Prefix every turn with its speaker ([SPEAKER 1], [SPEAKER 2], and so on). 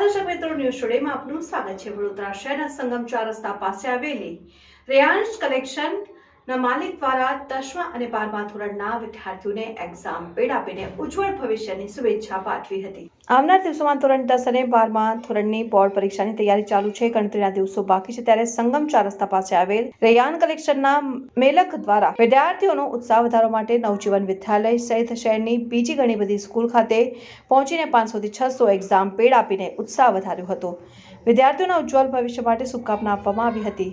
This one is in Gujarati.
[SPEAKER 1] દર્શક મિત્રો ન્યૂઝ ટુડેમાં આપનું સ્વાગત છે. વડોદરા શહેરના સંગમ ચાર રસ્તા પાસે આવેલી રેયાન્શ કલેક્શન ના માલિક દ્વારા દસમા અને બારમા ધોરણના વિદ્યાર્થીઓને એક્ઝામ પેડ આપીને ઉજ્જવળ ભવિષ્યની શુભેચ્છા પાઠવી હતી. આવનાર દિવસોમાં ધોરણ દસ અને બારમા ધોરણની બોર્ડ પરીક્ષાની તૈયારી ચાલુ છે. ગણતરીના દિવસો બાકી છે ત્યારે સંગમ ચાર રસ્તા પાસે આવેલ રેયાન કલેક્શનના મેલક દ્વારા વિદ્યાર્થીઓનો ઉત્સાહ વધારવા માટે નવજીવન વિદ્યાલય સહિત શહેરની બીજી ઘણી બધી સ્કૂલ ખાતે પહોંચીને પાંચસોથી છસો એક્ઝામ પેડ આપીને ઉત્સાહ વધાર્યો હતો. વિદ્યાર્થીઓના ઉજ્જવળ ભવિષ્ય માટે શુભકામના આપવામાં આવી હતી.